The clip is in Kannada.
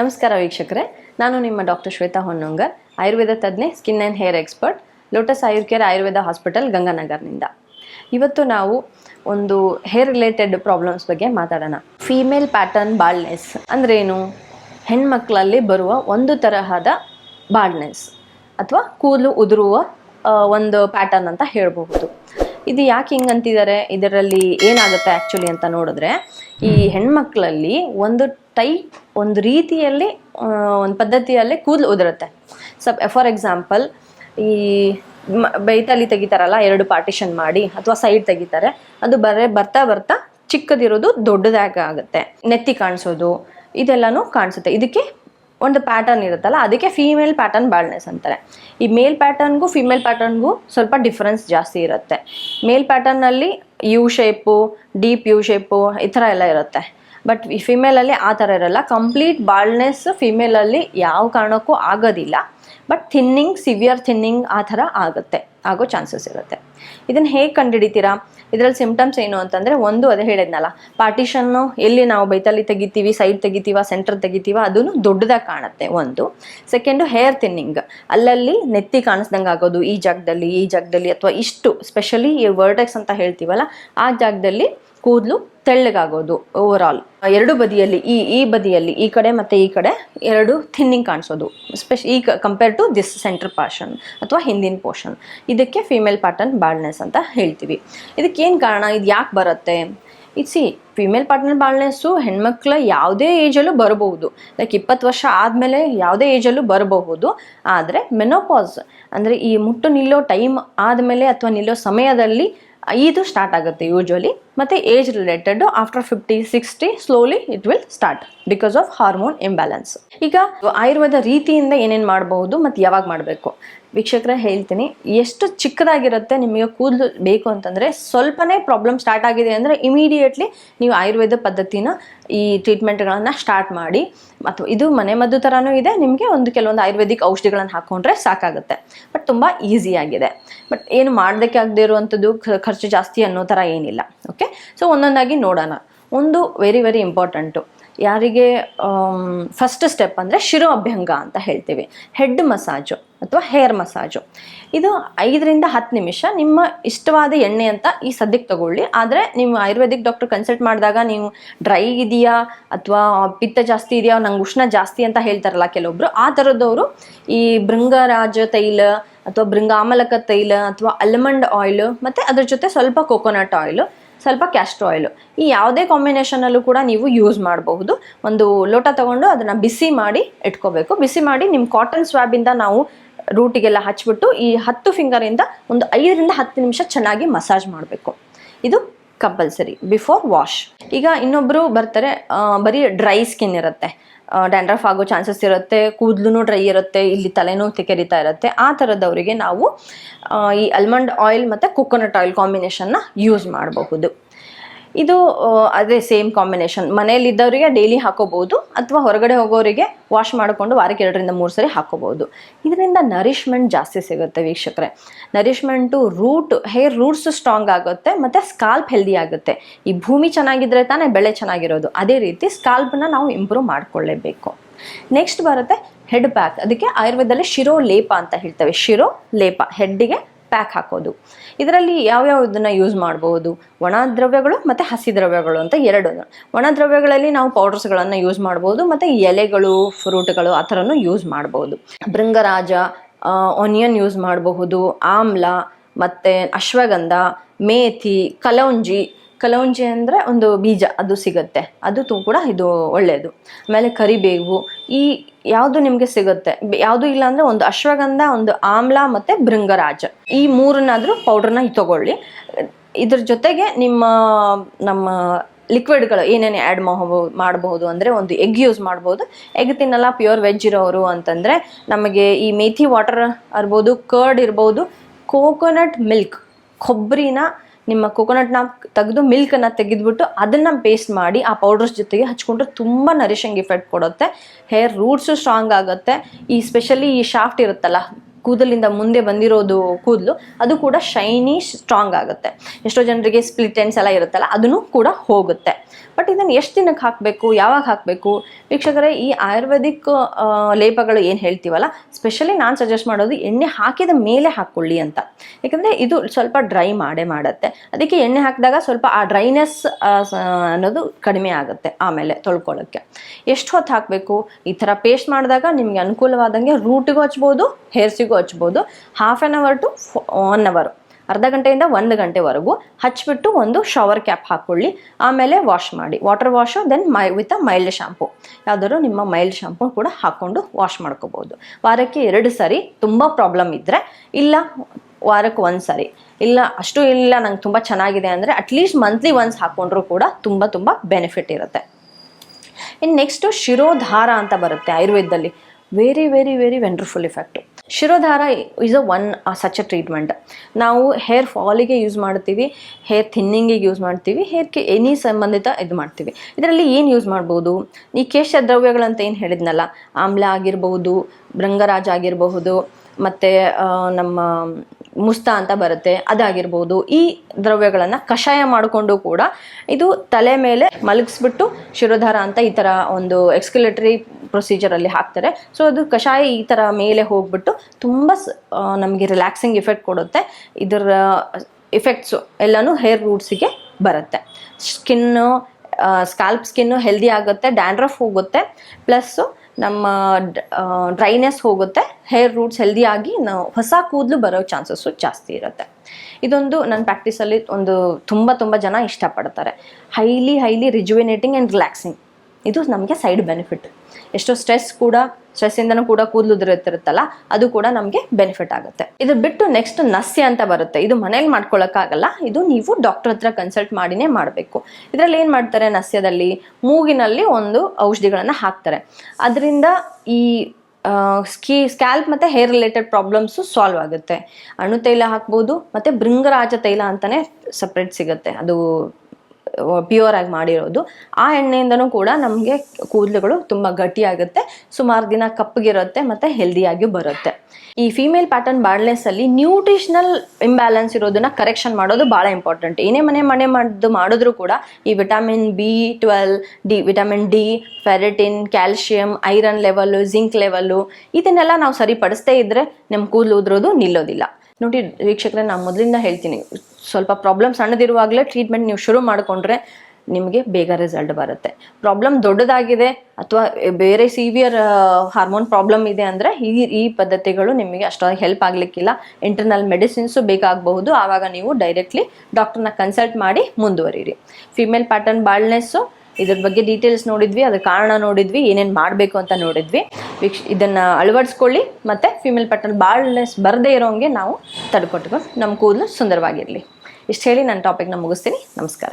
ನಮಸ್ಕಾರ ವೀಕ್ಷಕರೇ ನಾನು ನಿಮ್ಮ doctor Shweta Honnongar Ayurveda ತಜ್ಞೆ skin and hair expert lotus Ayur care Ayurveda hospital ಗಂಗಾನಗರ್ನಿಂದ. ಇವತ್ತು ನಾವು ಒಂದು ಹೇರ್ ರಿಲೇಟೆಡ್ ಪ್ರಾಬ್ಲಮ್ಸ್ ಬಗ್ಗೆ ಮಾತಾಡೋಣ. ಫೀಮೇಲ್ ಪ್ಯಾಟರ್ನ್ ಬಾಲ್ನೆಸ್ ಏನು ಹೆಣ್ಮಕ್ಳಲ್ಲಿ ಬರುವ ಒಂದು ತರಹದ ಬಾಲ್ನೆಸ್ ಅಥವಾ ಕೂದಲು ಉದುರುವ ಒಂದು ಪ್ಯಾಟರ್ನ್ ಅಂತ ಹೇಳಬಹುದು. ಇದು ಯಾಕೆ ಹಿಂಗೆ ಅಂತಿದ್ದಾರೆ ಇದರಲ್ಲಿ ಏನಾಗುತ್ತೆ ಆ್ಯಕ್ಚುಲಿ ಅಂತ ನೋಡಿದ್ರೆ ಈ ಹೆಣ್ಮಕ್ಳಲ್ಲಿ ಒಂದು ಟೈಪ್ ಒಂದು ರೀತಿಯಲ್ಲಿ ಒಂದು ಪದ್ಧತಿಯಲ್ಲಿ ಕೂದಲು ಉದುರುತ್ತೆ. ಸಪ್ ಫಾರ್ ಎಕ್ಸಾಂಪಲ್ ಈ ಬೈತಲ್ಲಿ ತೆಗಿತಾರಲ್ಲ, ಎರಡು ಪಾರ್ಟಿಷನ್ ಮಾಡಿ, ಅಥವಾ ಸೈಡ್ ತೆಗಿತಾರೆ, ಅದು ಬರೇ, ಬರ್ತಾ ಬರ್ತಾ ಚಿಕ್ಕದಿರೋದು ದೊಡ್ಡದಾಗ ಆಗುತ್ತೆ ನೆತ್ತಿ ಕಾಣಿಸೋದು, ಇದೆಲ್ಲನೂ ಕಾಣಿಸುತ್ತೆ. ಇದಕ್ಕೆ ಒಂದು ಪ್ಯಾಟರ್ನ್ ಇರುತ್ತಲ್ಲ, ಅದಕ್ಕೆ ಫೀಮೇಲ್ ಪ್ಯಾಟರ್ನ್ ಬಾಳ್ನೆಸ್ ಅಂತಾರೆ. ಈ ಮೇಲ್ ಪ್ಯಾಟರ್ನ್ಗೂ ಫಿಮೇಲ್ ಪ್ಯಾಟರ್ನ್ಗೂ ಸ್ವಲ್ಪ ಡಿಫ್ರೆನ್ಸ್ ಜಾಸ್ತಿ ಇರುತ್ತೆ. Male ಪ್ಯಾಟರ್ನಲ್ಲಿ U shape deep U shape ಈ ಥರ ಎಲ್ಲ ಇರುತ್ತೆ. ಬಟ್ ಫಿಮೇಲಲ್ಲಿ ಆ ಥರ ಇರಲ್ಲ. ಕಂಪ್ಲೀಟ್ ಬಾಲ್ನೆಸ್ ಫಿಮೇಲಲ್ಲಿ ಯಾವ ಕಾರಣಕ್ಕೂ ಆಗೋದಿಲ್ಲ. ಬಟ್ ಥಿನ್ನಿಂಗ್ ಸಿವಿಯರ್ ಥಿನ್ನಿಂಗ್ ಆ ಥರ ಆಗುತ್ತೆ. ಆಗೋ ಚಾನ್ಸಸ್ ಇರುತ್ತೆ. ಇದನ್ನು ಹೇಗೆ ಕಂಡುಹಿಡಿತೀರಾ? ಇದರಲ್ಲಿ ಸಿಂಪ್ಟಮ್ಸ್ ಏನು ಅಂತಂದರೆ ಒಂದು ಅದೇ ಹೇಳಿದ್ನಲ್ಲ. ಪಾರ್ಟಿಷನ್ನು ಎಲ್ಲಿ ನಾವು ಬೈತಲ್ಲಿ ತೆಗಿತೀವಿ ಸೈಡ್ ತೆಗಿತೀವ ಸೆಂಟರ್ ತೆಗಿತೀವ ಅದನ್ನು ದೊಡ್ಡದಾಗಿ ಕಾಣುತ್ತೆ ಒಂದು. ಸೆಕೆಂಡು ಹೇರ್ ಥಿನ್ನಿಂಗ್ ಅಲ್ಲಲ್ಲಿ ನೆತ್ತಿ ಕಾಣಿಸ್ದಂಗೆ ಆಗೋದು. ಈ ಜಾಗದಲ್ಲಿ ಈ ಜಾಗದಲ್ಲಿ, ಅಥವಾ ಇಷ್ಟು ಸ್ಪೆಷಲಿ ಈ ವರ್ಟೆಕ್ಸ್ ಅಂತ ಹೇಳ್ತೀವಲ್ಲ, ಆ ಜಾಗದಲ್ಲಿ ಕೂದಲು ತೆಳ್ಳಗಾಗೋದು ಓವರ್ ಆಲ್ ಎರಡು ಬದಿಯಲ್ಲಿ, ಈ ಈ ಬದಿಯಲ್ಲಿ, ಈ ಕಡೆ ಮತ್ತು ಈ ಕಡೆ ಎರಡು ಥಿನ್ನಿಂಗ್ ಕಾಣಿಸೋದು. ಸ್ಪೆಷ ಈ compare to this centre portion ಅಥವಾ ಹಿಂದಿನ ಪೋರ್ಷನ್ ಇದಕ್ಕೆ ಫಿಮೇಲ್ ಪ್ಯಾಟರ್ನ್ ಬಾಳ್ನೆಸ್ ಅಂತ ಹೇಳ್ತೀವಿ. ಇದಕ್ಕೇನು ಕಾರಣ? ಇದು ಯಾಕೆ ಬರುತ್ತೆ? ಇದು ಸಿ ಫಿಮೇಲ್ ಪಾರ್ಟ್ನರ್ ಬಾಳ್ನೆಸ್ಸು ಹೆಣ್ಮಕ್ಳ ಯಾವುದೇ ಏಜಲ್ಲೂ ಬರಬಹುದು. ಲೈಕ್ ಇಪ್ಪತ್ತು ವರ್ಷ ಆದಮೇಲೆ ಯಾವುದೇ ಏಜಲ್ಲೂ ಬರಬಹುದು. ಆದರೆ ಮೆನೋಪಾಸ್ ಅಂದರೆ ಈ ಮುಟ್ಟು ನಿಲ್ಲೋ ಟೈಮ್ ಆದಮೇಲೆ ಅಥವಾ ನಿಲ್ಲೋ ಸಮಯದಲ್ಲಿ ಇದು ಸ್ಟಾರ್ಟ್ ಆಗುತ್ತೆ ಯೂಶ್ವಲಿ ಮತ್ತು age related after fifty sixty slowly it will start because of hormone imbalance ಈಗ ಆಯುರ್ವೇದ ರೀತಿಯಿಂದ ಏನೇನು ಮಾಡಬಹುದು ಮತ್ತು ಯಾವಾಗ ಮಾಡಬೇಕು? ವೀಕ್ಷಕರೇ ಹೇಳ್ತೀನಿ, ಎಷ್ಟು ಚಿಕ್ಕದಾಗಿರುತ್ತೆ ನಿಮಗೆ ಕೂದಲು ಬೇಕು ಅಂತಂದರೆ ಸ್ವಲ್ಪನೇ ಪ್ರಾಬ್ಲಮ್ ಸ್ಟಾರ್ಟ್ ಆಗಿದೆ ಅಂದರೆ ಇಮಿಡಿಯೇಟ್ಲಿ ನೀವು ಆಯುರ್ವೇದ ಪದ್ಧತಿನ ಈ ಟ್ರೀಟ್ಮೆಂಟ್ಗಳನ್ನು ಸ್ಟಾರ್ಟ್ ಮಾಡಿ. ಅಥವಾ ಇದು ಮನೆ ಮದ್ದು ಥರನೂ ಇದೆ, ನಿಮಗೆ ಒಂದು ಕೆಲವೊಂದು ಆಯುರ್ವೇದಿಕ್ ಔಷಧಿಗಳನ್ನು ಹಾಕ್ಕೊಂಡ್ರೆ ಸಾಕಾಗುತ್ತೆ. ಬಟ್ ತುಂಬ ಈಸಿಯಾಗಿದೆ ಬಟ್ ಏನು ಮಾಡೋದಕ್ಕೆ ಆಗದೆ ಇರುವಂಥದ್ದು ಖರ್ಚು ಜಾಸ್ತಿ ಅನ್ನೋ ಥರ ಏನಿಲ್ಲ. ಓಕೆ ಸೊ ಒಂದೊಂದಾಗಿ ನೋಡೋಣ. ಒಂದು ವೆರಿ ವೆರಿ ಇಂಪಾರ್ಟೆಂಟು ಯಾರಿಗೆ ಫಸ್ಟ್ ಸ್ಟೆಪ್ ಅಂದರೆ ಶಿರೋ ಅಭ್ಯಂಗ ಅಂತ ಹೇಳ್ತೀವಿ. ಹೆಡ್ ಮಸಾಜು ಅಥವಾ ಹೇರ್ ಮಸಾಜು. ಇದು ಐದರಿಂದ ಹತ್ತು ನಿಮಿಷ. ನಿಮ್ಮ ಇಷ್ಟವಾದ ಎಣ್ಣೆ ಅಂತ ಈ ಸದ್ಯಕ್ಕೆ ತಗೊಳ್ಳಿ. ಆದರೆ ನೀವು ಆಯುರ್ವೇದಿಕ್ ಡಾಕ್ಟರ್ ಕನ್ಸಲ್ಟ್ ಮಾಡಿದಾಗ ನೀವು ಡ್ರೈ ಇದೆಯಾ ಅಥವಾ ಪಿತ್ತ ಜಾಸ್ತಿ ಇದೆಯಾ, ನಂಗೆ ಉಷ್ಣ ಜಾಸ್ತಿ ಅಂತ ಹೇಳ್ತಾರಲ್ಲ ಕೆಲವೊಬ್ರು, ಆ ಥರದವರು ಈ ಭೃಂಗರಾಜ ತೈಲ ಅಥವಾ ಭೃಂಗಾಮಲಕ ತೈಲ ಅಥವಾ ಅಲ್ಮಂಡ್ ಆಯಿಲ್, ಮತ್ತು ಅದ್ರ ಜೊತೆ ಸ್ವಲ್ಪ ಕೊಕೊನಟ್ ಆಯಿಲು, ಸ್ವಲ್ಪ ಕ್ಯಾಸ್ಟ್ರ್ ಆಯಿಲು, ಈ ಯಾವುದೇ ಕಾಂಬಿನೇಷನಲ್ಲೂ ಕೂಡ ನೀವು ಯೂಸ್ ಮಾಡಬಹುದು. ಒಂದು ಲೋಟ ತಗೊಂಡು ಅದನ್ನು ಬಿಸಿ ಮಾಡಿ ಇಟ್ಕೋಬೇಕು. ಬಿಸಿ ಮಾಡಿ ನಿಮ್ಮ ಕಾಟನ್ ಸ್ವಾಬಿಂದ ನಾವು ರೂಟಿಗೆಲ್ಲ ಹಚ್ಬಿಟ್ಟು ಈ ಹತ್ತು ಫಿಂಗರಿಂದ ಒಂದು ಐದರಿಂದ ಹತ್ತು ನಿಮಿಷ ಚೆನ್ನಾಗಿ ಮಸಾಜ್ ಮಾಡಬೇಕು. ಇದು ಕಂಪಲ್ಸರಿ ಬಿಫೋರ್ ವಾಶ್ ಈಗ ಇನ್ನೊಬ್ಬರು ಬರ್ತಾರೆ ಬರೀ ಡ್ರೈ ಸ್ಕಿನ್ ಇರುತ್ತೆ. ಡ್ಯಾಂಡ್ರಫ್ ಆಗೋ ಚಾನ್ಸಸ್ ಇರುತ್ತೆ ಕೂದಲು ಡ್ರೈ ಇರುತ್ತೆ, ಇಲ್ಲಿ ತಲೆನೂ ತೆಕೆರಿತಾ ಇರುತ್ತೆ. ಆ ಥರದವರಿಗೆ ನಾವು ಈ ಅಲ್ಮಂಡ್ ಆಯಿಲ್ ಮತ್ತು ಕೊಕೊನಟ್ ಆಯಿಲ್ ಕಾಂಬಿನೇಷನ್ನ ಯೂಸ್ ಮಾಡಬಹುದು. ಇದು ಅದೇ ಸೇಮ್ ಕಾಂಬಿನೇಷನ್ ಮನೆಯಲ್ಲಿದ್ದವರಿಗೆ ಡೈಲಿ ಹಾಕೋಬಹುದು, ಅಥವಾ ಹೊರಗಡೆ ಹೋಗೋರಿಗೆ ವಾಶ್ ಮಾಡಿಕೊಂಡು ವಾರಕ್ಕೆ ಎರಡರಿಂದ ಮೂರು ಸರಿ ಹಾಕೋಬಹುದು. ಇದರಿಂದ ನರಿಷ್ಮೆಂಟ್ ಜಾಸ್ತಿ ಸಿಗುತ್ತೆ ವೀಕ್ಷಕರೇ. Nourishment root hair roots strong ಆಗುತ್ತೆ, ಮತ್ತು ಸ್ಕಾಲ್ಪ್ ಹೆಲ್ದಿ ಆಗುತ್ತೆ. ಈ ಭೂಮಿ ಚೆನ್ನಾಗಿದ್ರೆ ತಾನೇ ಬೆಳೆ ಚೆನ್ನಾಗಿರೋದು. ಅದೇ ರೀತಿ ಸ್ಕಾಲ್ಪ್ನ ನಾವು ಇಂಪ್ರೂವ್ ಮಾಡ್ಕೊಳ್ಳೇಬೇಕು. ನೆಕ್ಸ್ಟ್ ಬರುತ್ತೆ ಹೆಡ್ ಪ್ಯಾಕ್ ಅದಕ್ಕೆ ಆಯುರ್ವೇದದಲ್ಲಿ ಶಿರೋ ಲೇಪ ಅಂತ ಹೇಳ್ತೇವೆ. ಶಿರೋ ಲೇಪ. ಹೆಡ್ಡಿಗೆ ಪ್ಯಾಕ್ ಹಾಕೋದು. ಇದರಲ್ಲಿ ಯಾವ್ಯಾವುದನ್ನು ಯೂಸ್ ಮಾಡಬಹುದು ಒಣ ದ್ರವ್ಯಗಳು ಮತ್ತು ಹಸಿ ದ್ರವ್ಯಗಳು ಅಂತ ಎರಡು ಒಣ ದ್ರವ್ಯಗಳಲ್ಲಿ ನಾವು ಪೌಡರ್ಸ್ಗಳನ್ನು ಯೂಸ್ ಮಾಡ್ಬೋದು, ಮತ್ತು ಎಲೆಗಳು ಫ್ರೂಟ್ಗಳು ಆ ಥರನೂ ಯೂಸ್ ಮಾಡ್ಬೋದು. ಭೃಂಗರಾಜ ಆನಿಯನ್ ಯೂಸ್ ಮಾಡಬಹುದು, ಆಮ್ಲ, ಮತ್ತು ಅಶ್ವಗಂಧ, ಮೇಥಿ, ಕಲೌಂಜಿ ಕಲೌಂಜಿ ಅಂದರೆ ಒಂದು ಬೀಜ, ಅದು ಸಿಗುತ್ತೆ. ಅದು ತು ಕೂಡ ಇದು ಒಳ್ಳೆಯದು ಆಮೇಲೆ ಕರಿಬೇವು, ಈ ಯಾವುದು ನಿಮಗೆ ಸಿಗುತ್ತೆ? ಯಾವುದು ಇಲ್ಲ ಅಂದರೆ ಒಂದು ಅಶ್ವಗಂಧ, ಒಂದು ಆಮ್ಲ ಮತ್ತು ಭೃಂಗರಾಜ. ಈ ಮೂರನ್ನಾದರೂ ಪೌಡ್ರನ್ನ ತಗೊಳ್ಳಿ. ಇದ್ರ ಜೊತೆಗೆ ನಿಮ್ಮ, ನಮ್ಮ ಲಿಕ್ವಿಡ್ಗಳು ಏನೇನು ಆ್ಯಡ್ ಮಾಡಬಹುದು ಮಾಡಬಹುದು ಅಂದರೆ ಒಂದು ಎಗ್ ಯೂಸ್ ಮಾಡ್ಬೋದು. ಎಗ್ ತಿನ್ನಲ್ಲ ಪ್ಯೂರ್ ವೆಜ್ ಇರೋರು ಅಂತಂದರೆ ನಮಗೆ ಈ ಮೇಥಿ ವಾಟರ್ ಇರ್ಬೋದು ಕರ್ಡ್ ಇರ್ಬೋದು ಕೋಕೋನಟ್ ಮಿಲ್ಕ್ ಕೊಬ್ಬರಿನ ನಿಮ್ಮ ಕೊಕೊನಟ್ನ ತೆಗೆದು ಮಿಲ್ಕನ್ನು ತೆಗೆದುಬಿಟ್ಟು ಅದನ್ನು ಪೇಸ್ಟ್ ಮಾಡಿ ಆ ಪೌಡರ್ಸ್ ಜೊತೆಗೆ ಹಚ್ಕೊಂಡ್ರೆ ತುಂಬ ನರಿಷಿಂಗ್ ಇಫೆಕ್ಟ್ ಕೊಡುತ್ತೆ. ಹೇರ್ ರೂಟ್ಸು ಸ್ಟ್ರಾಂಗ್ ಆಗುತ್ತೆ. ಈ ಸ್ಪೆಷಲಿ ಈ ಶಾಫ್ಟ್ ಇರುತ್ತಲ್ಲ ಕೂದಲಿಂದ ಮುಂದೆ ಬಂದಿರೋದು ಕೂದಲು, ಅದು ಕೂಡ ಶೈನಿ ಸ್ಟ್ರಾಂಗ್ ಆಗುತ್ತೆ. ಎಷ್ಟೋ ಜನರಿಗೆ ಸ್ಪ್ಲಿಟ್ ಎಂಡ್ಸ್ ಎಲ್ಲ ಇರುತ್ತಲ್ಲ, ಅದನ್ನು ಕೂಡ ಹೋಗುತ್ತೆ. ಬಟ್ ಇದನ್ನು ಎಷ್ಟು ದಿನಕ್ಕೆ ಹಾಕಬೇಕು, ಯಾವಾಗ ಹಾಕಬೇಕು? ವೀಕ್ಷಕರೇ, ಈ ಆಯುರ್ವೇದಿಕ್ ಲೇಪಗಳು ಏನು ಹೇಳ್ತೀವಲ್ಲ ಸ್ಪೆಷಲಿ ನಾನು ಸಜೆಸ್ಟ್ ಮಾಡೋದು ಎಣ್ಣೆ ಹಾಕಿದ ಮೇಲೆ ಹಾಕ್ಕೊಳ್ಳಿ ಅಂತ. ಯಾಕಂದರೆ ಇದು ಸ್ವಲ್ಪ ಡ್ರೈ ಮಾಡೇ ಮಾಡುತ್ತೆ. ಅದಕ್ಕೆ ಎಣ್ಣೆ ಹಾಕಿದಾಗ ಸ್ವಲ್ಪ ಆ ಡ್ರೈನೆಸ್ ಅನ್ನೋದು ಕಡಿಮೆ ಆಗುತ್ತೆ ಆಮೇಲೆ ತೊಳ್ಕೊಳ್ಳೋಕ್ಕೆ. ಎಷ್ಟು ಹೊತ್ತು ಹಾಕಬೇಕು? ಈ ಥರ ಪೇಸ್ಟ್ ಮಾಡಿದಾಗ ನಿಮಗೆ ಅನುಕೂಲವಾದಂಗೆ ರೂಟಿಗೂ ಹಚ್ಬೋದು ಹೇರ್ಸಿಗೂ ಹಚ್ಬೋದು. Half an hour to one hour ಅರ್ಧ ಗಂಟೆಯಿಂದ ಒಂದು ಗಂಟೆವರೆಗೂ ಹಚ್ಬಿಟ್ಟು ಒಂದು ಶವರ್ ಕ್ಯಾಪ್ ಹಾಕ್ಕೊಳ್ಳಿ ಆಮೇಲೆ ವಾಶ್ ಮಾಡಿ. Water wash then my with a mild shampoo ಯಾವುದಾದ್ರು ನಿಮ್ಮ ಮೈಲ್ಡ್ ಶಾಂಪು ಕೂಡ ಹಾಕ್ಕೊಂಡು ವಾಶ್ ಮಾಡ್ಕೋಬೋದು. ವಾರಕ್ಕೆ ಎರಡು ಸರಿ ತುಂಬ ಪ್ರಾಬ್ಲಮ್ ಇದ್ದರೆ ಇಲ್ಲ ವಾರಕ್ಕೆ ಒಂದು ಸಾರಿ. ಇಲ್ಲ, ಅಷ್ಟು ಇಲ್ಲ, ನಂಗೆ ತುಂಬ ಚೆನ್ನಾಗಿದೆ ಅಂದರೆ ಅಟ್ಲೀಸ್ಟ್ ಮಂತ್ಲಿ ಒನ್ಸ್ ಹಾಕ್ಕೊಂಡ್ರೂ ಕೂಡ ತುಂಬ ತುಂಬ ಬೆನಿಫಿಟ್ ಇರುತ್ತೆ. ಇನ್ನು ನೆಕ್ಸ್ಟು ಶಿರೋಧಾರ ಅಂತ ಬರುತ್ತೆ ಆಯುರ್ವೇದದಲ್ಲಿ. Very very very wonderful effect Shirodhara is a one such a treatment ನಾವು ಹೇರ್ ಫಾಲಿಗೆ ಯೂಸ್ ಮಾಡ್ತೀವಿ ಹೇರ್ ಥಿನ್ನಿಂಗಿಗೆ ಯೂಸ್ ಮಾಡ್ತೀವಿ ಹೇರ್ಗೆ ಎನಿ ಸಂಬಂಧಿತ ಇದು ಮಾಡ್ತೀವಿ. ಇದರಲ್ಲಿ ಏನು ಯೂಸ್ ಮಾಡ್ಬೋದು? ಈ ಕೇಶ ದ್ರವ್ಯಗಳಂತ ಏನು ಹೇಳಿದ್ನಲ್ಲ, ಆಮ್ಲ ಆಗಿರ್ಬೋದು ಭೃಂಗರಾಜ ಆಗಿರಬಹುದು, ಮತ್ತು ನಮ್ಮ ಮುಸ್ತ ಅಂತ ಬರುತ್ತೆ, ಅದಾಗಿರ್ಬೋದು. ಈ ದ್ರವ್ಯಗಳನ್ನು ಕಷಾಯ ಮಾಡಿಕೊಂಡು ಕೂಡ ಇದು ತಲೆ ಮೇಲೆ ಮಲಗಿಸ್ಬಿಟ್ಟು ಶಿರೋಧಾರ ಅಂತ ಈ ಥರ ಒಂದು ಎಕ್ಸ್ಕ್ಯುಲೇಟರಿ ಪ್ರೊಸೀಜರಲ್ಲಿ ಹಾಕ್ತಾರೆ. ಸೊ ಅದು ಕಷಾಯ ಈ ಥರ ಮೇಲೆ ಹೋಗ್ಬಿಟ್ಟು ತುಂಬ ನಮಗೆ ರಿಲ್ಯಾಕ್ಸಿಂಗ್ ಇಫೆಕ್ಟ್ ಕೊಡುತ್ತೆ. ಇದರ ಇಫೆಕ್ಟ್ಸು ಎಲ್ಲನೂ ಹೇರ್ ರೂಟ್ಸಿಗೆ ಬರುತ್ತೆ. ಸ್ಕಿನ್ನು ಸ್ಕಾಲ್ಪ್ ಸ್ಕಿನ್ನು ಹೆಲ್ದಿ ಆಗುತ್ತೆ ಡ್ಯಾಂಡ್ರಫ್ ಹೋಗುತ್ತೆ. ಪ್ಲಸ್ಸು ನಮ್ಮ ಡ್ರೈನೆಸ್ ಹೋಗುತ್ತೆ. ಹೇರ್ ರೂಟ್ಸ್ ಹೆಲ್ದಿ ಆಗಿ ನಾವು ಹೊಸ ಕೂದಲು ಬರೋ ಚಾನ್ಸಸ್ಸು ಜಾಸ್ತಿ ಇರುತ್ತೆ. ಇದೊಂದು ನನ್ನ ಪ್ರಾಕ್ಟೀಸಲ್ಲಿ ಒಂದು ತುಂಬ ತುಂಬ ಜನ ಇಷ್ಟಪಡ್ತಾರೆ. Highly highly rejuvenating and relaxing ಇದು ನಮಗೆ ಸೈಡ್ ಬೆನಿಫಿಟ್ ಎಷ್ಟೋ ಸ್ಟ್ರೆಸ್ ಕೂಡ ಸ್ಟ್ರೆಸ್ಸಿಂದನೂ ಕೂಡ ಕೂದಲು ಅದು ಕೂಡ ನಮಗೆ ಬೆನಿಫಿಟ್ ಆಗುತ್ತೆ. ಇದು ಬಿಟ್ಟು ನೆಕ್ಸ್ಟ್ ನಸ್ಯ ಅಂತ ಬರುತ್ತೆ. ಇದು ಮನೇಲಿ ಮಾಡ್ಕೊಳ್ಳೋಕ್ಕಾಗಲ್ಲ ಇದು ನೀವು ಡಾಕ್ಟರ್ ಹತ್ರ ಕನ್ಸಲ್ಟ್ ಮಾಡಿನೇ ಮಾಡಬೇಕು. ಇದರಲ್ಲಿ ಏನು ಮಾಡ್ತಾರೆ ನಸ್ಯದಲ್ಲಿ? ಮೂಗಿನಲ್ಲಿ ಒಂದು ಔಷಧಿಗಳನ್ನು ಹಾಕ್ತಾರೆ. ಅದರಿಂದ ಈ ಸ್ಕಿ ಸ್ಕ್ಯಾಲ್ಪ್ ಮತ್ತು ಹೇರ್ ರಿಲೇಟೆಡ್ ಪ್ರಾಬ್ಲಮ್ಸು ಸಾಲ್ವ್ ಆಗುತ್ತೆ. ಅಣು ತೈಲ ಹಾಕ್ಬೋದು, ಮತ್ತು ಭೃಂಗರಾಜ ತೈಲ ಅಂತಲೇ ಸಪ್ರೇಟ್ ಸಿಗುತ್ತೆ. ಅದು ಪ್ಯೂರ್ ಆಗಿ ಮಾಡಿರೋದು. ಆ ಎಣ್ಣೆಯಿಂದನೂ ಕೂಡ ನಮಗೆ ಕೂದಲುಗಳು ತುಂಬ ಗಟ್ಟಿಯಾಗುತ್ತೆ, ಸುಮಾರು ದಿನ ಕಪ್ಪಗಿರುತ್ತೆ ಮತ್ತು ಹೆಲ್ದಿಯಾಗಿಯೂ ಬರುತ್ತೆ. ಈ ಫಿಮೇಲ್ ಪ್ಯಾಟರ್ನ್ ಬಾಡ್ಲೆಸಲ್ಲಿ ನ್ಯೂಟ್ರಿಷನಲ್ ಇಂಬ್ಯಾಲೆನ್ಸ್ ಇರೋದನ್ನ ಕರೆಕ್ಷನ್ ಮಾಡೋದು ಭಾಳ ಇಂಪಾರ್ಟೆಂಟ್ ಏನೇ ಮನೆ ಮನೆ ಮಾಡಿದ್ದು ಮಾಡಿದ್ರೂ ಕೂಡ ಈ vitamin B twelve D vitamin D ferritin calcium iron level zinc level ಇದನ್ನೆಲ್ಲ ನಾವು ಸರಿಪಡಿಸ್ತೇ ಇದ್ದರೆ ನಮ್ಮ ಕೂದಲು ಉದ್ರೋದು ನಿಲ್ಲೋದಿಲ್ಲ. ನೋಡಿ, ವೀಕ್ಷಕರೇ, ನಾನು ಮೊದಲಿಂದ ಹೇಳ್ತೀನಿ. ಸ್ವಲ್ಪ ಪ್ರಾಬ್ಲಮ್ ಸಣ್ಣದಿರುವಾಗಲೇ ಟ್ರೀಟ್ಮೆಂಟ್ ನೀವು ಶುರು ಮಾಡಿಕೊಂಡ್ರೆ ನಿಮಗೆ ಬೇಗ ರಿಸಲ್ಟ್ ಬರುತ್ತೆ. ಪ್ರಾಬ್ಲಮ್ ದೊಡ್ಡದಾಗಿದೆ ಅಥವಾ ಬೇರೆ ಸಿವಿಯರ್ ಹಾರ್ಮೋನ್ ಪ್ರಾಬ್ಲಮ್ ಇದೆ ಅಂದರೆ ಈ ಈ ಪದ್ಧತಿಗಳು ನಿಮಗೆ ಅಷ್ಟೊಂದು ಹೆಲ್ಪ್ ಆಗಲಿಕ್ಕಿಲ್ಲ. ಇಂಟರ್ನಲ್ ಮೆಡಿಸಿನ್ಸು ಬೇಕಾಗಬಹುದು. ಆವಾಗ ನೀವು ಡೈರೆಕ್ಟ್ಲಿ ಡಾಕ್ಟರ್ನ ಕನ್ಸಲ್ಟ್ ಮಾಡಿ ಮುಂದುವರಿರಿ ಫಿಮೇಲ್ ಪ್ಯಾಟರ್ನ್ ಬಾಳ್ನೆಸ್ಸು ಇದ್ರ ಬಗ್ಗೆ ಡೀಟೇಲ್ಸ್ ನೋಡಿದ್ವಿ, ಅದ್ರ ಕಾರಣ ನೋಡಿದ್ವಿ, ಏನೇನು ಮಾಡಬೇಕು ಅಂತ ನೋಡಿದ್ವಿ. ವೀಕ್ಷ, ಇದನ್ನು ಅಳವಡಿಸ್ಕೊಳ್ಳಿ, ಮತ್ತು ಫಿಮೇಲ್ ಪ್ಯಾಟರ್ನ್ ಬಾಳ್ನೆಸ್ ಬರದೇ ಇರೋಂಗೆ ನಾವು ತಡ್ಕೊಟ್ಕೊಂಡು ನಮ್ಮ ಕೂದಲು ಸುಂದರವಾಗಿರಲಿ. ಇಷ್ಟು ಹೇಳಿ ನನ್ನ ಟಾಪಿಕ್ನ ಮುಗಿಸ್ತೀನಿ. ನಮಸ್ಕಾರ.